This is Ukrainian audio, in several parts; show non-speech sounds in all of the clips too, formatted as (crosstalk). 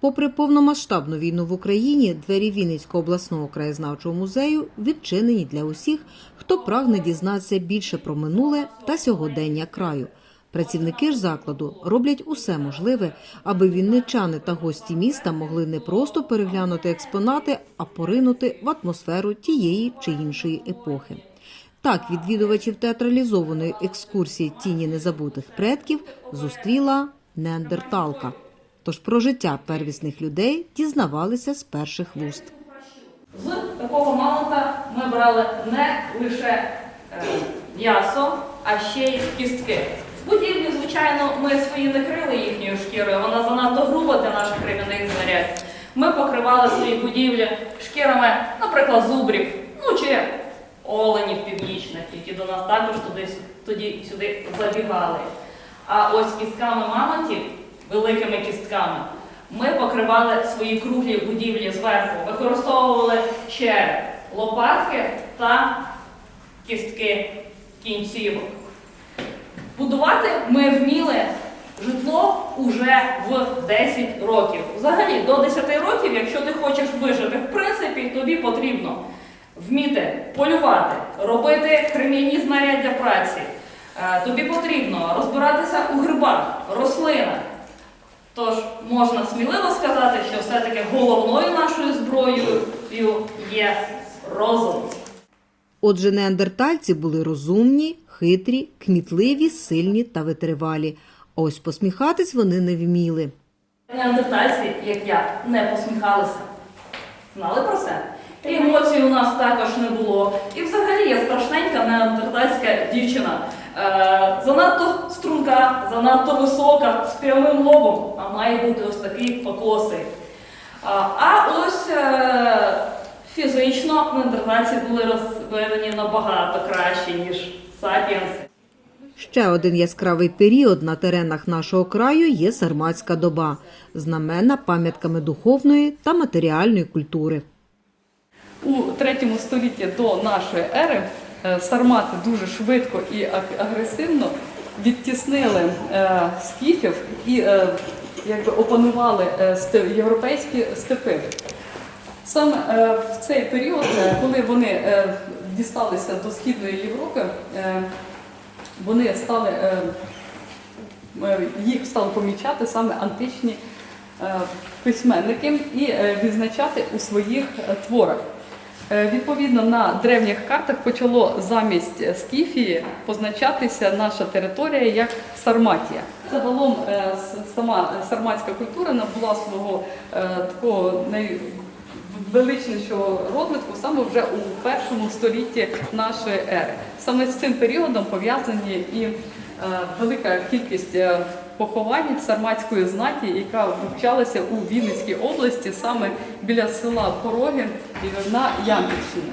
Попри повномасштабну війну в Україні, двері Вінницького обласного краєзнавчого музею відчинені для усіх, хто прагне дізнатися більше про минуле та сьогодення краю. Працівники ж закладу роблять усе можливе, аби вінничани та гості міста могли не просто переглянути експонати, а поринути в атмосферу тієї чи іншої епохи. Так, відвідувачів театралізованої екскурсії тіні незабутих предків зустріла неандерталка. Тож про життя первісних людей дізнавалися з перших вуст. З такого мамонта ми брали не лише е, м'ясо, а ще й кістки. В будівлі, звичайно, ми свої не крили їхньою шкірою, вона занадто груба для наших кремінних знарядь. Ми покривали свої будівлі шкірами, наприклад, зубрів, ну чи оленів північних, які до нас також туди, тоді сюди забігали. А ось кістками мамонтів, великими кістками, ми покривали свої круглі будівлі зверху, використовували череп, лопатки та кістки кінцівок. Будувати ми вміли житло уже в 10 років. Взагалі, до 10 років, якщо ти хочеш вижити, в принципі, тобі потрібно вміти полювати, робити кремінні знаряддя праці. Е, Тобі потрібно розбиратися у грибах, рослинах. Тож можна сміливо сказати, що все-таки головною нашою зброєю є розум. Отже, неандертальці були розумні, хитрі, кмітливі, сильні та витривалі. А ось посміхатись вони не вміли. Неандертальці, як я, не посміхалися. Знали про це? І емоцій у нас також не було. І взагалі я страшненька неандертальська дівчина. Е, занадто струнка, занадто висока, з прямим лобом, а має бути ось такий покосий. А, ось е, фізично неандертальці були розведені набагато краще, ніж сапіенси. Ще один яскравий період на теренах нашого краю є сарматська доба, знаменна пам'ятками духовної та матеріальної культури. У третьому столітті до нашої ери сармати дуже швидко і агресивно відтіснили е, скіфів і е, якби опанували е, європейські степи. Саме е, в цей період, е, коли вони е, дісталися до Східної Європи, е, вони стали, е, е, їх стали помічати саме античні е, письменники і е, відзначати у своїх е, творах. Е, Відповідно, на древніх картах почало замість Скіфії позначатися наша територія як Сарматія. Загалом е, сама сарматська культура набула свого е, такого найвеличнішого розвитку саме вже у першому столітті нашої ери. Саме з цим періодом пов'язані і велика кількість поховань сарматської знаті, яка вивчалася у Вінницькій області, саме біля села Пороги на Ямпільщині.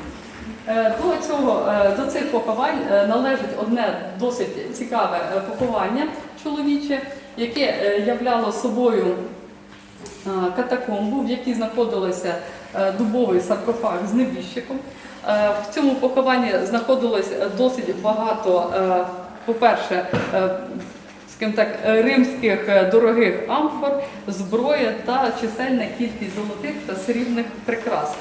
Е, До цього е, до цих поховань е, належить одне досить цікаве поховання чоловіче, яке являло собою катакомбу, в якій знаходилося дубовий саркофаг з небіжчиком. В цьому похованні знаходилось досить багато, по-перше, скажімо так, е, римських е, дорогих амфор, зброя та чисельна кількість золотих та срібних прикрас.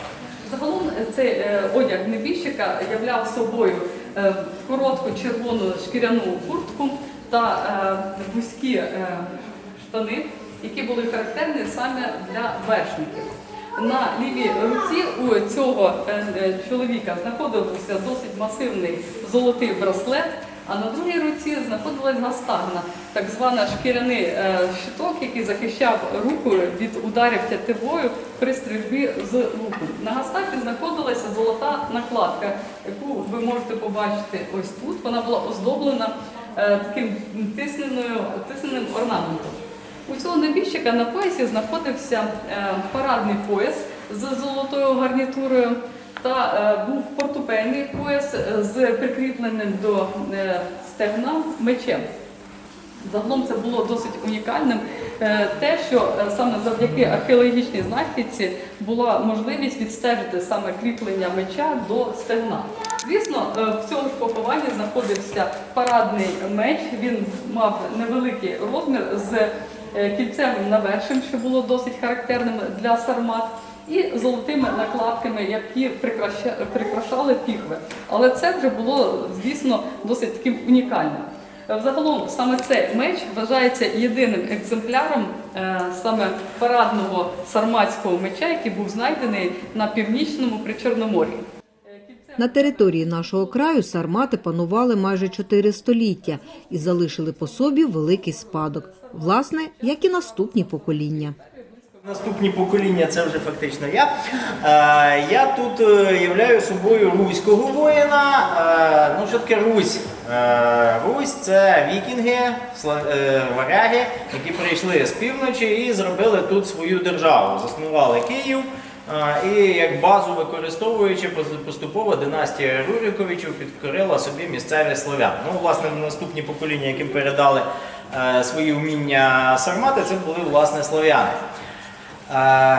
Загалом е, цей одяг небіжчика являв собою коротку червону шкіряну куртку та вузькі штани, які були характерні саме для вершників. На лівій руці у цього чоловіка знаходився досить масивний золотий браслет, а на другій руці знаходилась гастагна, так звана шкіряний е, щиток, який захищав руку від ударів тятивою при стрільбі з луку. На гастафі знаходилася золота накладка, яку ви можете побачити ось тут. Вона була оздоблена е, таким тисненим орнаментом. У цього небіжчика на поясі знаходився е, парадний пояс з золотою гарнітурою та е, був портупейний пояс е, з прикріпленим до е, стегна мечем. Загалом це було досить унікальним. Те, що саме завдяки археологічній знахідці була можливість відстежити саме кріплення меча до стегна. Звісно, в цьому ж похованні знаходився парадний меч. Він мав невеликий розмір з кільцевим навершем, що було досить характерним для сармат, і золотими накладками, які прикрашали піхви. Але це вже було, звісно, досить таким унікальним. Е, Взагалом саме цей меч вважається єдиним екземпляром е, саме парадного сарматського меча, який був знайдений на північному причорномор'ї. Е, На території нашого краю сармати панували майже чотири століття і залишили по собі великий спадок, власне, як і наступні покоління. Наступні покоління це вже фактично я. Е, я тут е, являю собою руського воїна. Е, ну, що таке Русь? Русь це вікінги, варяги, які прийшли з півночі і зробили тут свою державу. Заснували Київ. І як базу використовуючи поступово династія Рюриковичів підкорила собі місцеві слов'ян. Ну, власне, наступні покоління, яким передали свої вміння сармати, це були власне слов'яни. Е,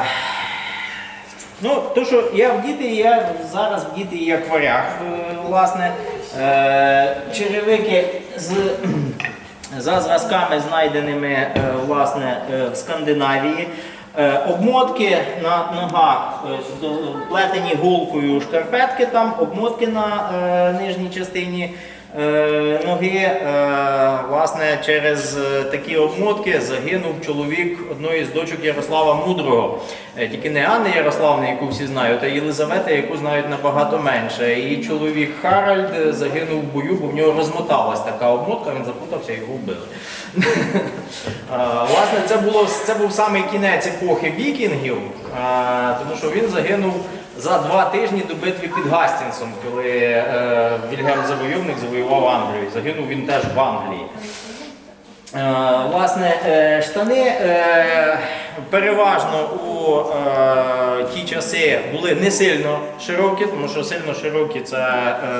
Ну, то, що я в я зараз в діти як варяг, е, власне, е, черевики з, за зразками, знайденими е, власне, е, в Скандинавії. Обмотки на ногах, плетені голкою шкарпетки, там обмотки на нижній частині ноги. Е, власне, через е, такі обмотки загинув чоловік одної з дочок Ярослава Мудрого. Е, Тільки не Анни Ярославни, яку всі знають, а Єлизавета, яку знають набагато менше. І чоловік Харальд е, загинув в бою, бо в нього розмоталась така обмотка, він запутався і його вбили. (laughs) Е, Власне, це, було, це був саме кінець епохи вікінгів, е, тому що він загинув за два тижні до битви під Гастінсом, коли е, Вільгельм Завойовник завоював Англію. Загинув він теж в Англії. Е, Власне, е, штани е, переважно у ті часи були не сильно широкі, тому що сильно широкі це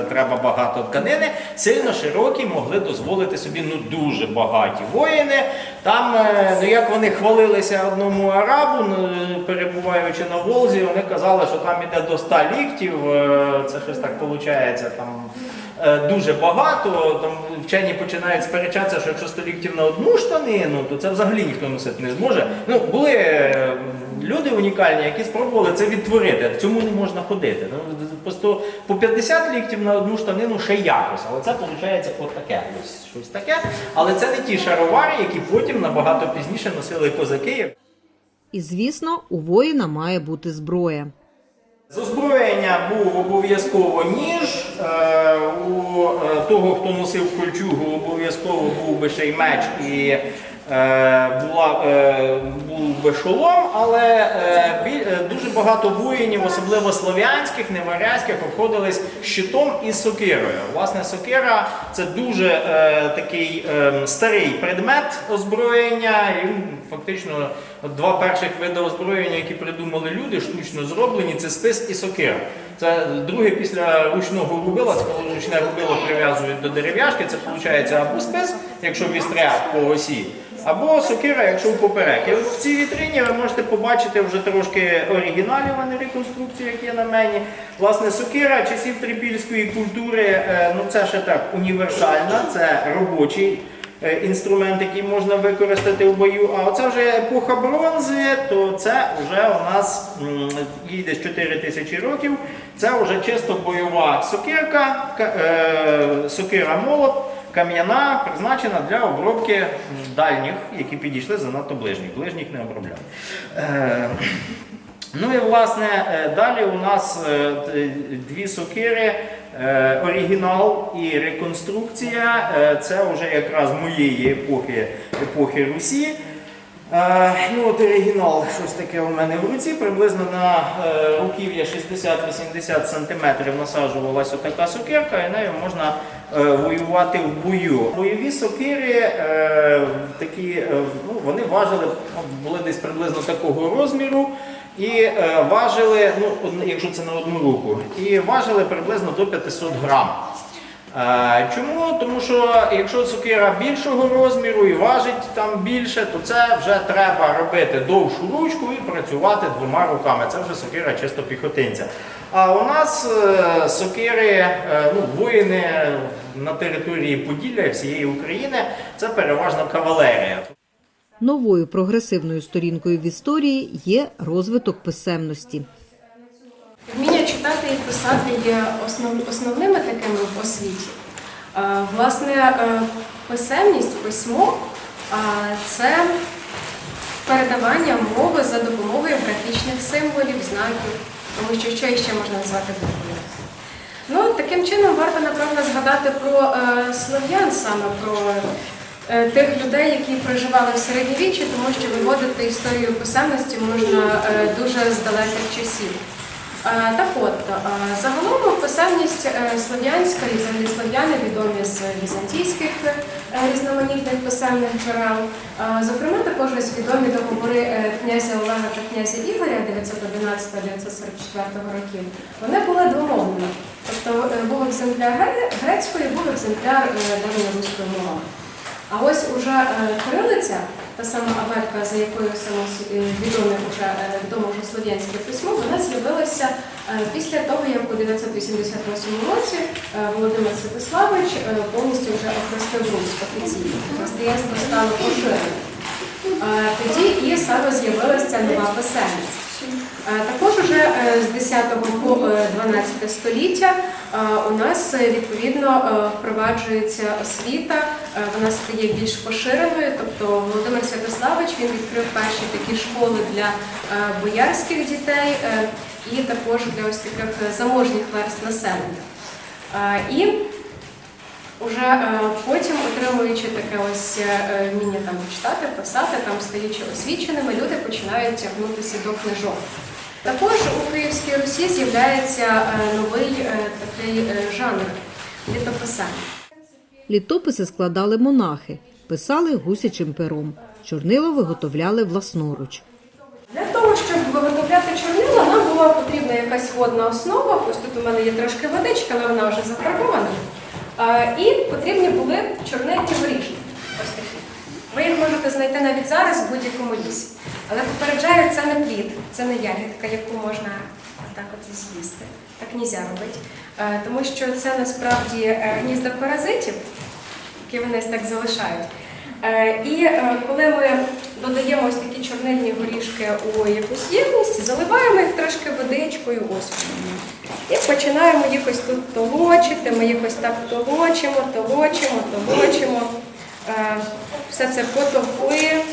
треба багато тканини. Сильно широкі могли дозволити собі ну дуже багаті воїни. Там, ну як вони хвалилися одному арабу, ну, перебуваючи на Волзі, вони казали, що там іде до 100 ліктів. Це щось так виходить там. Е, дуже багато. Там вчені починають сперечатися, що якщо 100 ліктів на одну штанину, то це взагалі ніхто носити не зможе. Ну, були е, люди унікальні, які спробували це відтворити. Цьому не можна ходити. Ну, по, 100, по 50 ліктів на одну штанину ще якось, але це виходить отаке. Ось щось таке. Але це не ті шаровари, які потім набагато пізніше носили козаки. І, звісно, у воїна має бути зброя. З озброєння був обов'язково ніж. Е, у е, того, хто носив кольчугу, обов'язково був би ще й меч і е, була, був би шолом, але дуже багато воїнів, особливо слов'янських, неварязьких, обходились щитом і сокирою. Власне, сокира це дуже такий е, старий предмет озброєння. Фактично два перших види озброєння, які придумали люди, штучно зроблені, це спис і сокира. Це друге після ручного рубила, це коли ручне рубило прив'язують до дерев'яшки, це виходить або спис, якщо вістря по осі, або сокира, якщо в поперек. І в цій вітрині ви можете побачити вже трошки оригіналів, а не реконструкції, як є на мені. Власне, сокира часів трипільської культури, е, ну це ще так універсальна, це робочий. Е, Інструмент, який можна використати в бою. А оце вже епоха бронзи, то це вже у нас їй десь 4 тисячі років. Це вже чисто бойова сокирка, е, сокира молот, кам'яна, призначена для обробки дальніх, які підійшли занадто ближніх. Ближніх не обробляли. Е, Ну і власне е, далі у нас дві сокири, оригінал і реконструкція. Е, Це вже якраз моєї епохи, епохи Русі. Е, Ну от оригінал, щось таке у мене в руці, приблизно на е, руків'я 60-80 см насаджувалася така сокирка, і нею можна е, воювати в бою. Бойові сокири е, такі, е, ну, вони важили, були десь приблизно такого розміру. І е, важили, ну, якщо це на одну руку, і важили приблизно до 500 грам. Е, Чому? Тому що якщо сокира більшого розміру і важить там більше, то це вже треба робити довшу ручку і працювати двома руками. Це вже сокира чисто піхотинця. А у нас е, сокири, ну, воїни на території Поділля всієї України це переважно кавалерія. Новою прогресивною сторінкою в історії є розвиток писемності. Вміння читати і писати є основ, основними такими в освіті. Власне, е, писемність, письмо це передавання мови за допомогою графічних символів, знаків, тому що що ще можна назвати буквою. Ну, таким чином варто, напевно, згадати про е, слов'ян, саме про тих людей, які проживали в середньовіччі, тому що виводити історію писемності можна е, дуже з далеких часів. Е, Так от, е, загалом писемність е, слов'янська і взагалі слов'яни відомі з візантійських е, різноманітних писемних джерел. Е, Зокрема, також відомі договори е, князя Олега та князя Ігоря 911-944 років. Вони були двомовними. Тобто е, був екземпляр грецької, був екземпляр е, давньоруської мови. А ось уже е, кирилиця, та сама абетка, за якою е, відоме вже е, відоме вже слов'янське письмо, вона з'явилася після того, як у 988 році Володимир Святославич повністю вже охрестив Русь офіційно. Християнство стало поширеним. Тоді і саме з'явилася нова писемність. Е, Також уже е, з 10 по е, 12 століття е, у нас відповідно впроваджується освіта, вона стає більш поширеною. Тобто Володимир Святославич він відкрив перші такі школи для боярських дітей і також для ось таких заможніх верст населення. І Уже е, потім, отримуючи таке ось вміння там читати, писати, там стаючи освіченими, люди починають тягнутися до книжок. Також у Київській Русі з'являється е, новий е, такий е, жанр літописання. Літописи складали монахи, писали гусячим пером. Чорнило виготовляли власноруч. Для того, щоб виготовляти чорнила, нам була потрібна якась водна основа. Ось тут у мене є трошки водичка, але вона вже зафарбована. І потрібні були чорнильні горішки. Ось такі. Ви їх можете знайти навіть зараз в будь-якому лісі. Але попереджаю, це не плід, це не ягідка, яку можна так от з'їсти. Так нельзя робити. Е, Тому що це насправді е, гнізда паразитів, які вони так залишають. Е, І коли ми додаємо ось такі чорнильні горішки у якусь ємність, заливаємо їх трошки водичкою освітлення. І починаємо їх ось тут толочити, ми їх ось так толочимо, толочимо, толочимо. Все це потовкли.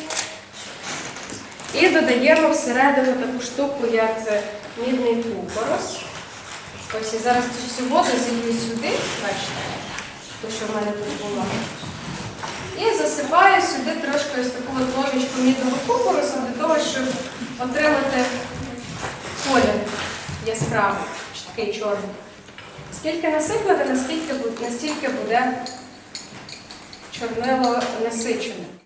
І додаємо всередину таку штуку, як е, мідний купорос. Ось я зараз цю воду зілью сюди, бачите, те, що в мене тут було. І засипаю сюди трошки ось таку от ложечку мідного купоросу для того, щоб отримати колір яскравий, такий чорний. Скільки насипати, наскільки, настільки буде чорнило насичене.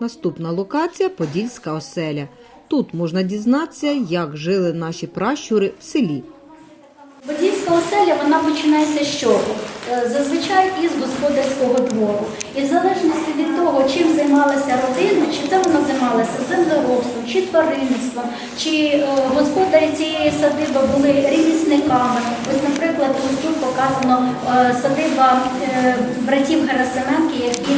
Наступна локація Подільська оселя. Тут можна дізнатися, як жили наші пращури в селі. Подільська оселя вона починається з чого? Е, Зазвичай із господарського двору. І в залежності від того, чим займалася родина, чи це вона займалася землеробством, чи тваринництвом, чи е, господарі цієї садиби були ремісниками. Ось, показано е, садиба е, братів Герасименки, які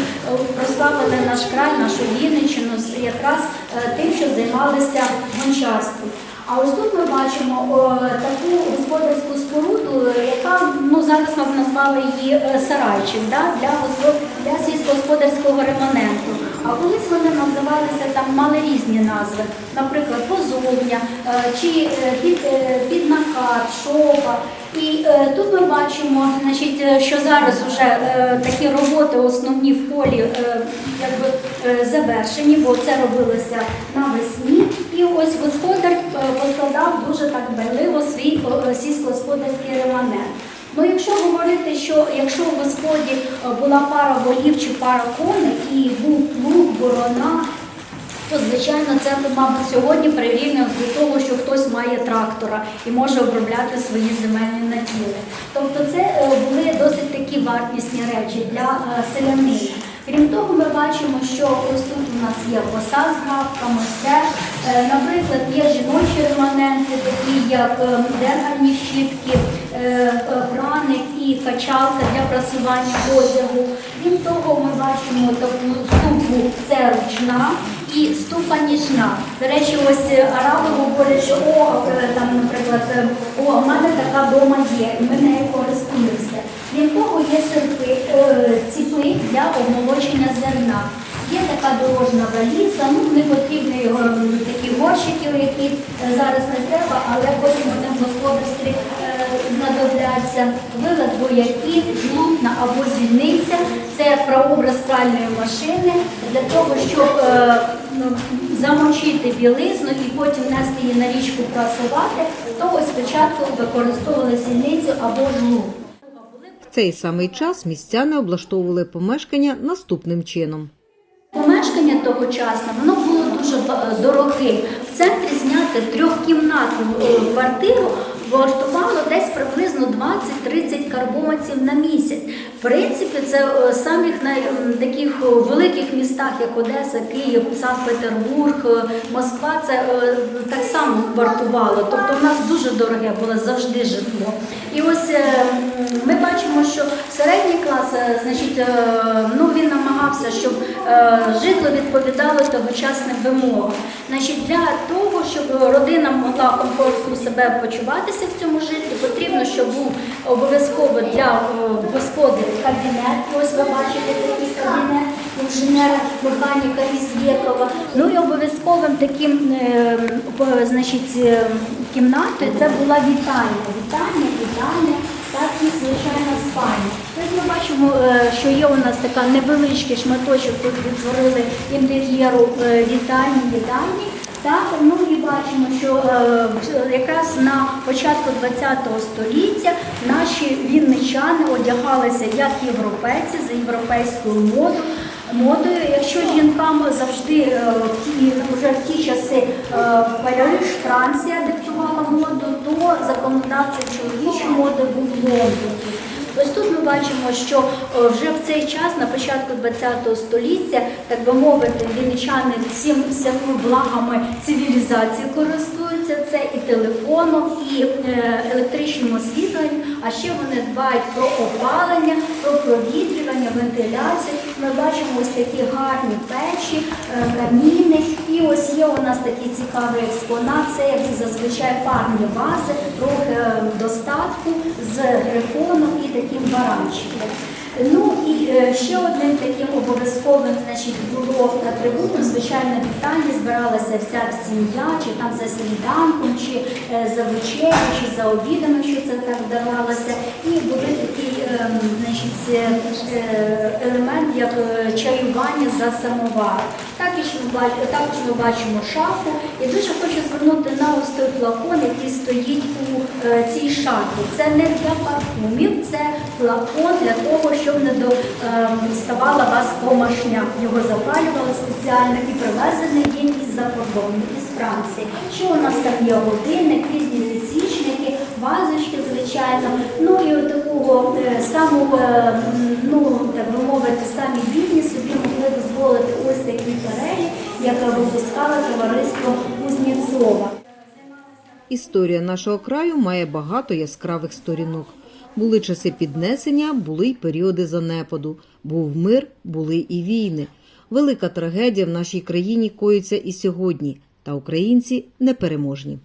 прославили наш край, нашу Вінниччину, якраз е, тим, що займалися гончарством. А ось тут ми бачимо о, таку господарську споруду, яка ну зараз ми назвали її сарайчик да, для для сільськогосподарського реманенту. А колись вони називалися там мали різні назви, наприклад, позовня е, чи е, під, е, піднакат, шопа. І е, тут ми бачимо, значить, е, що зараз вже е, такі роботи основні в полі е, якби, е, завершені, бо це робилося навесні. І ось господар е, покладав дуже так дбайливо свій е, сільськогосподарський реманент. Ну, якщо говорити, що якщо в господі е, була пара волів чи пара коней і був плуг, борона, то звичайно це мабуть сьогодні прирівняно до того, що хтось має трактора і може обробляти свої земельні наділи. Тобто це е, були досить такі вартісні речі для е, селянина. Крім того, ми бачимо, що ось тут у нас є коса з грабками, все. Е, Наприклад, є жіночі реманенти, такі як е, дерганні щітки, е, е, і качалка для прасування одягу. Крім того, ми бачимо таку ступу це ручна і ступанічна. До речі, ось араби говорять, що о, там, наприклад, е, о, в мене така дома є, і ми нею користуємося. Крім того, є серпи, е, ціпи для обмолочення зерна. Є така дорожна валіза, ну не потрібні такі горщики, які е, зараз не треба, але потім вони в господарстві е, знадобляться. Вилад вояки, жлутна або звільниця це прообраз пральної машини для того, щоб е, ну, замочити білизну і потім нести її на річку прасувати, то ось спочатку використовували сільницю або жлуд. Цей самий час містяни облаштовували помешкання наступним чином. Помешкання тогочасне воно було дуже дороге. В центрі зняти трьохкімнатну е, квартиру вартувало десь приблизно 20-30 карбованців на місяць. Принципі, це е, самих най, таких е, великих містах, як Одеса, Київ, Санкт-Петербург, е, Москва, це так само вартувало. Тобто в нас дуже дороге було завжди житло. І ось ми бачимо, що середній клас, значить, ну він намагався, щоб житло відповідало тогочасним вимогам. Значить, для того, щоб родина могла комфортно себе почуватися в цьому житлі, потрібно, щоб був обов'язково для господарів кабінет. І Ось ви бачите такий кабінет інженера механіка Ізєкова. Ну і обов'язковим таким е, значить, е, кімнатою це була вітальня. Вітальня, вітальня, так і звичайна спальня. Ось ми бачимо, е, що є у нас така невеличкий шматочок, тут відтворили інтер'єру е, вітальні, вітальні. Так, ну і бачимо, що е, якраз на початку ХХ століття наші вінничани одягалися як європейці за європейською модою. Модою, якщо жінкам завжди е, ті, вже в ті часи е, Париж, Франція диктувала моду, то законодавцем чоловічої моди був Лондон. Ось тут ми бачимо, що е, вже в цей час, на початку ХХ століття, так би мовити, вінничани всім всякими благами цивілізації користуються. Це і телефоном, і е, електричним освітленням, а ще вони дбають про опалення, про провітрювання, вентиляцію. Ми бачимо ось такі гарні печі, е, каміни. І ось є у нас такий цікавий експонат. Це як зазвичай парні вази, трохи е, достатку з грифоном і таким баранчиком. Ну і е, ще одним таким обов'язковим значить, було атрибутом, звичайно, вітальні збиралася вся сім'я, чи там за сніданком, чи е, за вечерю, чи за обідом, якщо це так давалося. І були такий е, значить, е, е, елемент, як чаювання за самовар. Також ми, бачимо шафу. І дуже хочу звернути на ось той флакон, який стоїть у цій шафі. Це не для парфумів, це флакон для того, щоб не доставала вас комашня. Його запалювали спеціально і привезений він із-за кордону, із Франції. Що у нас там є годинник, різні підсвічники, вазочки, звичайно. Ну і от такого е, самого, е, ну так би мовити, самі бідні собі могли дозволити ось такий перелік, яке випускало товариство Кузнєцова. Історія нашого краю має багато яскравих сторінок. Були часи піднесення, були й періоди занепаду. Був мир, були і війни. Велика трагедія в нашій країні коїться і сьогодні, та українці непереможні.